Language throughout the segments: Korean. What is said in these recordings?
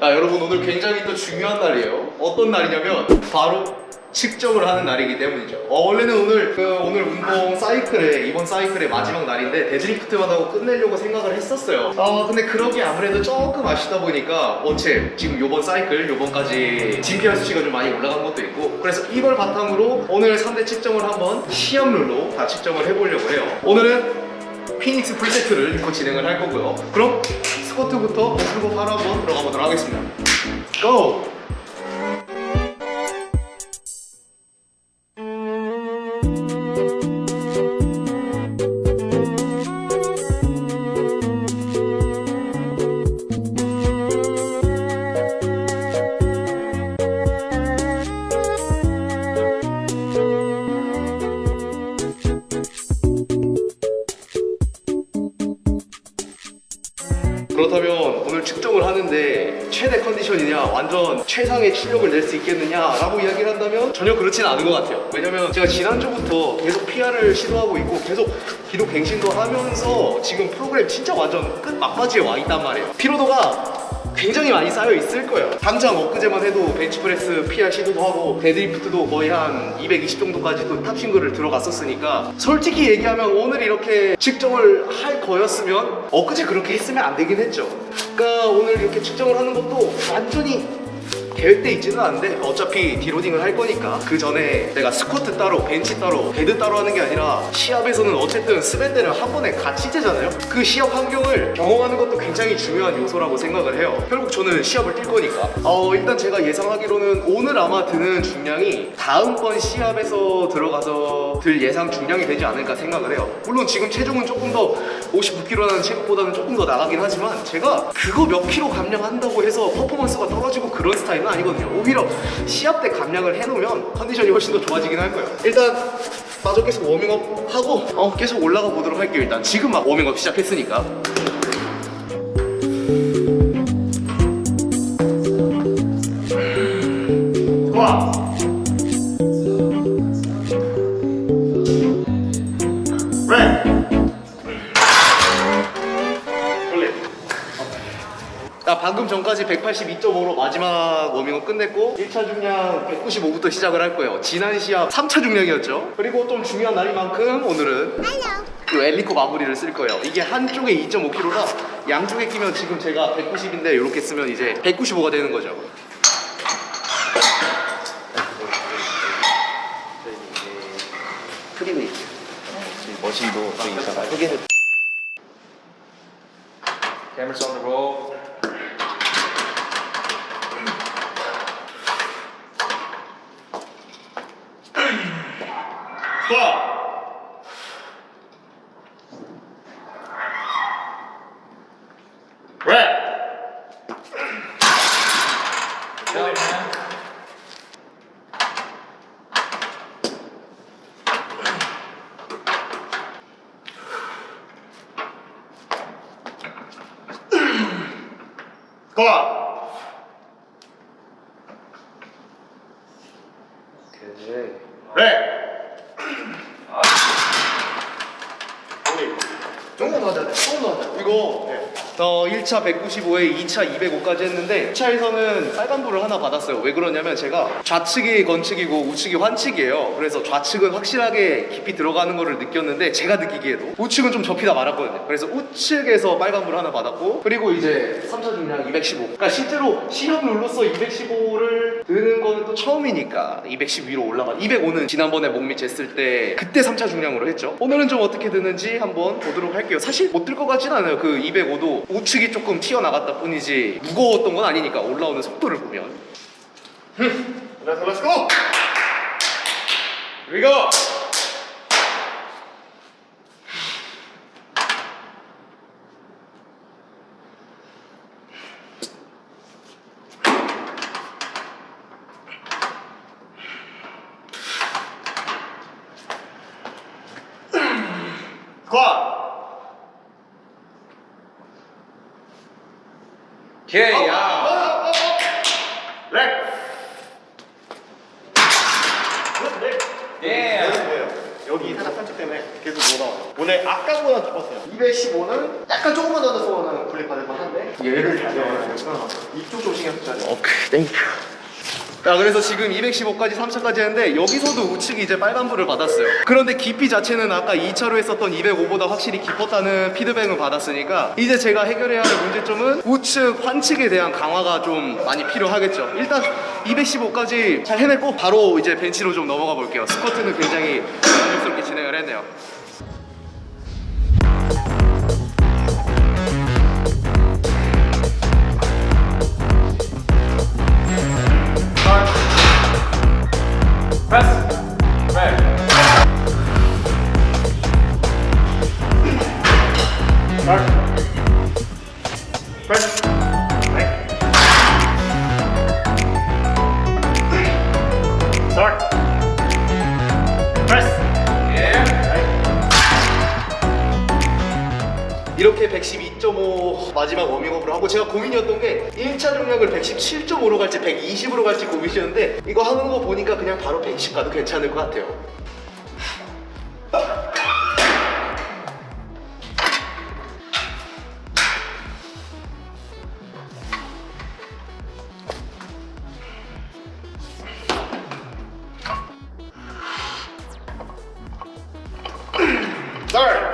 아, 여러분 오늘 굉장히 또 중요한 날이에요. 어떤 날이냐면 바로 측정을 하는 날이기 때문이죠. 어, 원래는 오늘 그 오늘 운동 사이클의 이번 사이클의 마지막 날인데 데드리프트만 하고 끝내려고 생각을 했었어요. 어, 근데 그러기 아무래도 조금 아쉽다 보니까 원체 지금 요번 사이클 요번까지 GPR 수치가 좀 많이 올라간 것도 있고 그래서 이걸 바탕으로 오늘 3대 측정을 한번 시합룰로 다 측정을 해보려고 해요. 오늘은 피닉스 풀세트를 입고 진행을 할 거고요. 그럼 스쿼트부터 풀고 바로 한번 들어가 보도록 하겠습니다. 고! 최상의 출력을 낼 수 있겠느냐라고 이야기를 한다면 전혀 그렇지는 않은 것 같아요 왜냐면 제가 지난주부터 계속 PR을 시도하고 있고 계속 기록 갱신도 하면서 지금 프로그램 진짜 완전 끝 막바지에 와 있단 말이에요 피로도가 굉장히 많이 쌓여 있을 거예요. 당장 엊그제만 해도 벤치프레스 PR 시도도 하고 데드리프트도 거의 한 220 정도까지도 탑싱글을 들어갔었으니까 솔직히 얘기하면 오늘 이렇게 측정을 할 거였으면 엊그제 그렇게 했으면 안 되긴 했죠. 그러니까 오늘 이렇게 측정을 하는 것도 완전히 계획돼 있지는 않은데 어차피 디로딩을 할 거니까 그 전에 내가 스쿼트 따로 벤치 따로 데드 따로 하는 게 아니라 시합에서는 어쨌든 스밴드를 한 번에 같이 재잖아요? 그 시합 환경을 경험하는 것도 굉장히 중요한 요소라고 생각을 해요. 결국 저는 시합을 뛸 거니까. 어 일단 제가 예상하기로는 오늘 아마 드는 중량이 다음번 시합에서 들어가서 들 예상 중량이 되지 않을까 생각을 해요. 물론 지금 체중은 조금 더 59kg라는 체급보다는 조금 더 나가긴 하지만 제가 그거 몇 킬로 감량한다고 해서 퍼포먼스가 떨어지고 그런 스타일은 아니거든요. 오히려 시합 때 감량을 해놓으면 컨디션이 훨씬 더 좋아지긴 할 거예요. 일단 마저 계속 워밍업 하고 어, 계속 올라가 보도록 할게요. 일단 지금 막 워밍업 시작했으니까. 나 방금 전까지 182.5로 마지막 워밍업 끝냈고 1차 중량 195부터 시작을 할 거예요. 지난 시합 3차 중량이었죠. 그리고 좀 중요한 날이만큼 오늘은 이 엘리코 마무리를 쓸 거예요. 이게 한쪽에 2.5kg라 양쪽에 끼면 지금 제가 190인데 이렇게 쓰면 이제 195가 되는 거죠. 프리웨이트. 머신도 저기 있다가 흑에는 Cameras on the roll. 스톱! 랩! Good job, man. 스톱! 오케이. 랩! 조금 더 하자. 조금 더 하자. 이거 어 1차 195에 2차 205까지 했는데 2차에서는 빨간불을 하나 받았어요. 왜 그러냐면 제가 좌측이 건측이고 우측이 환측이에요. 그래서 좌측은 확실하게 깊이 들어가는 거를 느꼈는데 제가 느끼기에도 우측은 좀 접히다 말았거든요. 그래서 우측에서 빨간불 하나 받았고 그리고 이제 3차 중량 215. 그러니까 실제로 시합 룰로서 215를 드는 거는 또 처음이니까 210 위로 올라가. 205는 지난번에 목밑 쟀을 때 그때 3차 중량으로 했죠. 오늘은 좀 어떻게 드는지 한번 보도록 할게요. 사실 못 들 것 같진 않아요. 그 205도 우측이 조금 튀어나갔다 뿐이지 무거웠던 건 아니니까 올라오는 속도를 보면. Let's, let's go! Here we go! 스쿼트! Okay, yeah. 렉! 렉! Yeah. 뭐예요? 여기 살짝 상처 때문에 계속 못 나와요. 오늘 아까보다 깊었어요. 215는 약간 조금만 더 넣어서는 분리 받을 만한데 얘를 잘 넣어야 이쪽 좀 신경 써야 돼요. 오케이 땡큐 자 그래서 지금 215까지 3차까지 했는데 여기서도 우측이 이제 빨간불을 받았어요. 그런데 깊이 자체는 아까 2차로 했었던 205보다 확실히 깊었다는 피드백을 받았으니까 이제 제가 해결해야 할 문제점은 우측 환측에 대한 강화가 좀 많이 필요하겠죠. 일단 215까지 잘 해냈고 바로 이제 벤치로 좀 넘어가 볼게요. 스쿼트는 굉장히 만족스럽게 진행을 했네요 이렇게 112.5 마지막 워밍업으로 하고 제가 고민이었던 게 1차 중량을 117.5로 갈지 120으로 갈지 고민이었는데 이거 하는 거 보니까 그냥 바로 120 가도 괜찮을 것 같아요 스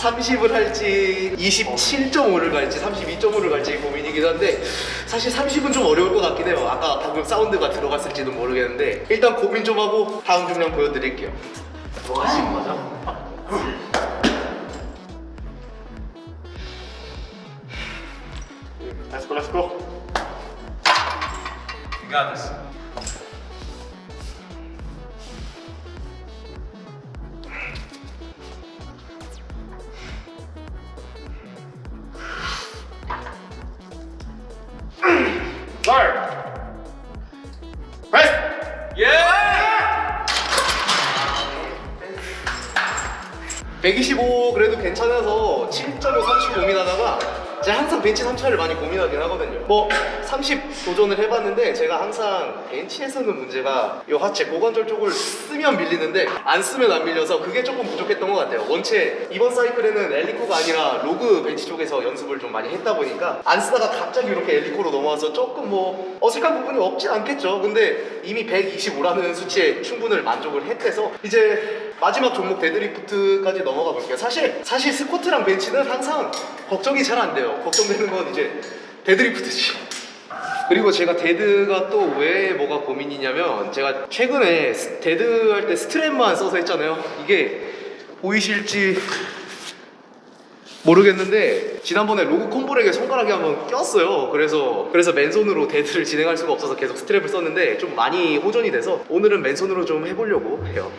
30을 할지 27.5를 갈지 32.5를 갈지 고민이긴 한데 사실 30은 좀 어려울 것 같긴 해요 아까 방금 사운드가 들어갔을지는 모르겠는데 일단 고민 좀 하고 다음 중량 보여드릴게요 뭐 하신 거죠? Let's go, let's go. You got this. 125 그래도 괜찮아서 7.5, 30 고민하다가 제가 항상 벤치 3차를 많이 고민하긴 하거든요. 뭐 30 도전을 해봤는데 제가 항상 벤치에서는 문제가 이 하체 고관절 쪽을 쓰면 밀리는데 안 쓰면 안 밀려서 그게 조금 부족했던 것 같아요. 원체 이번 사이클에는 엘리코가 아니라 로그 벤치 쪽에서 연습을 좀 많이 했다 보니까 안 쓰다가 갑자기 이렇게 엘리코로 넘어와서 조금 뭐 어색한 부분이 없진 않겠죠. 근데 이미 125라는 수치에 충분을 만족을 했대서 이제 마지막 종목 데드리프트까지 넘어가 볼게요. 사실 사실 스쿼트랑 벤치는 항상 걱정이 잘 안 돼요. 걱정되는 건 이제 데드리프트지. 그리고 제가 데드가 또 왜 뭐가 고민이냐면 제가 최근에 스- 데드 할 때 스트랩만 써서 했잖아요. 이게 보이실지 모르겠는데 지난번에 로그 콤보렉에 손가락이 한번 꼈어요. 그래서 그래서 맨손으로 데드를 진행할 수가 없어서 계속 스트랩을 썼는데 좀 많이 호전이 돼서 오늘은 맨손으로 좀 해보려고 해요.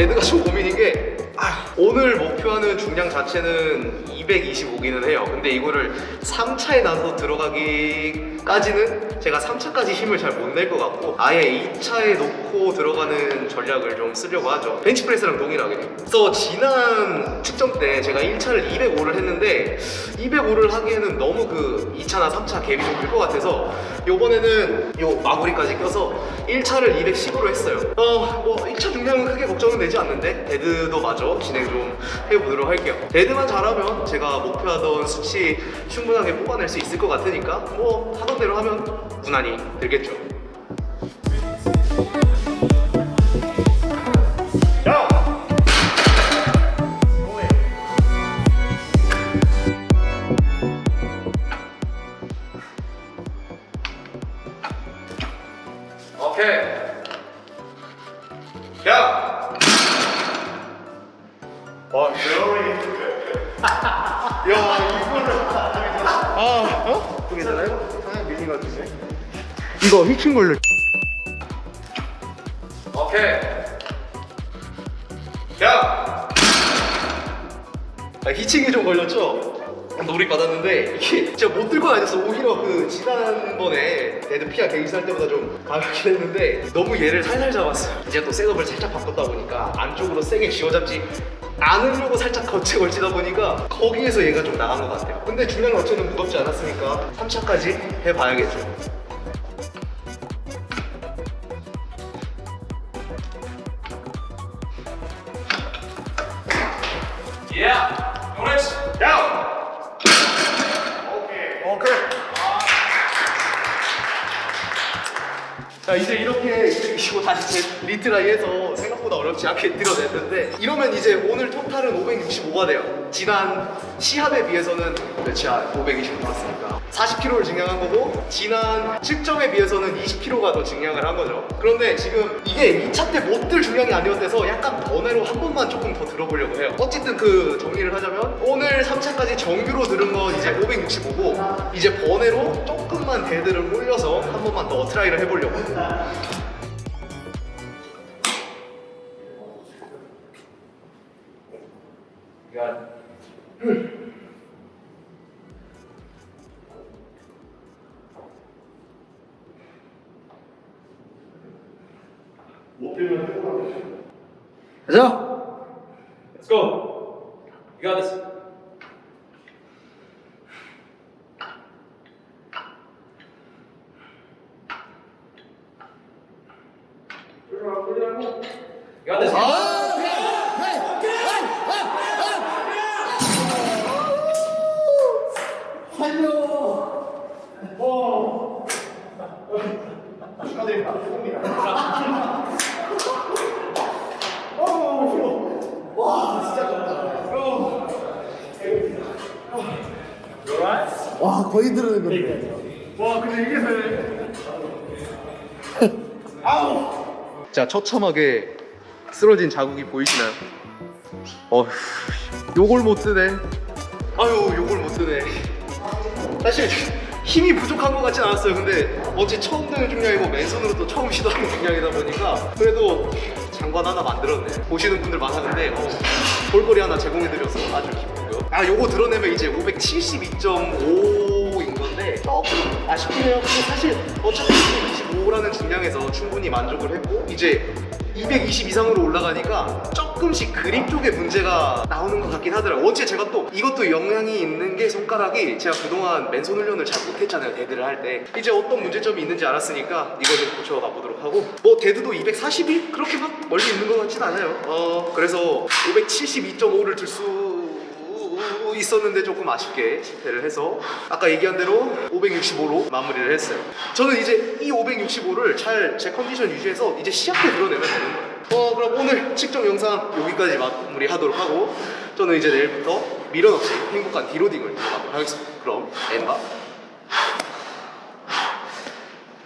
데드가 좀 고민인 게 아, 오늘 목표하는 중량 자체는 225기는 해요. 근데 이거를 3차에 나눠서 들어가기까지는 제가 3차까지 힘을 잘 못 낼 것 같고 아예 2차에 놓고 들어가는 전략을 좀 쓰려고 하죠. 벤치프레스랑 동일하게. 그래서 지난 측정 때 제가 1차를 205를 했는데 205를 하기에는 너무 그 2차나 3차 갭이 좀 클 것 같아서 요번에는 요 마무리까지 껴서 1차를 210으로 했어요. 어, 뭐 1차 중량은 크게 걱정은 되지 않는데 데드도 마저 진행 좀 해보도록 할게요. 데드만 잘하면 제가 목표하던 수치 충분하게 뽑아낼 수 있을 것 같으니까 뭐 하던 대로 하면 무난히 되겠죠. 오케이. 야. 아, 히팅이 좀 걸렸죠? 놀이 받았는데 이게 제가 못 들고 다녔어 오히려 그 지난번에 데드 피아 게이지 할 때보다 좀 가볍게 했는데 너무 얘를 살살 잡았어요 이제 또 셋업을 살짝 바꿨다 보니까 안쪽으로 세게 쥐어잡지 않으려고 살짝 거치 걸치다 보니까 거기에서 얘가 좀 나간 것 같아요 근데 중량 어쨌든 무겁지 않았으니까 3차까지 해봐야겠죠 자 이제 이렇게 225 다시 제 리트라이 해서 생각보다 어렵지 않게 뛰어냈는데 이러면 이제 오늘 토탈은 565가 돼요. 지난 시합에 비해서는 몇이야 525 나왔으니까. 40kg를 증량한 거고 지난 측정에 비해서는 20kg가 더 증량을 한 거죠. 그런데 지금 이게 2차 때 못 들 중량이 아니었대서 약간 번외로 한 번만 조금 더 들어보려고 해요. 어쨌든 그 정리를 하자면 오늘 3차까지 정규로 들은 건 이제 565고 이제 번외로 조금만 데드를 올려서 한 번만 더 트라이를 해보려고. 야. 가자 Let's go. You got this. You got this. Oh! 거의 들어는 건데. 와 근데 이게 되네 자 처참하게 쓰러진 자국이 보이시나요? 어휴 요걸 못 쓰네. 아유 요걸 못 쓰네. 사실 힘이 부족한 것 같진 않았어요. 근데 어제 처음 드는 중량이고 맨손으로 또 처음 시도하는 중량이다 보니까 그래도 장관 하나 만들었네. 보시는 분들 많았는데 어, 볼거리 하나 제공해드려서 아주 기쁘고요. 아 요거 드러내면 이제 572.5 인 건데 조금 아쉽긴 해요 근데 사실 어차피 225라는 중량에서 충분히 만족을 했고 이제 220 이상으로 올라가니까 조금씩 그립 쪽에 문제가 나오는 것 같긴 하더라고요. 어째 제가 또 이것도 영향이 있는 게 손가락이 제가 그동안 맨손 훈련을 잘 못했잖아요. 데드를 할 때. 이제 어떤 문제점이 있는지 알았으니까 이거 좀 고쳐가 보도록 하고 뭐 데드도 240이 그렇게 막 멀리 있는 것 같진 않아요. 어 그래서 572.5를 들수 있었는데 조금 아쉽게 실패를 해서 아까 얘기한 대로 565로 마무리를 했어요. 저는 이제 이 565를 잘 제 컨디션 유지해서 이제 시합 때 드러내면 되는 거예요. 어 그럼 오늘 측정 영상 여기까지 마무리하도록 하고 저는 이제 내일부터 미련 없이 행복한 디로딩을 하도록 하겠습니다. 그럼 엠바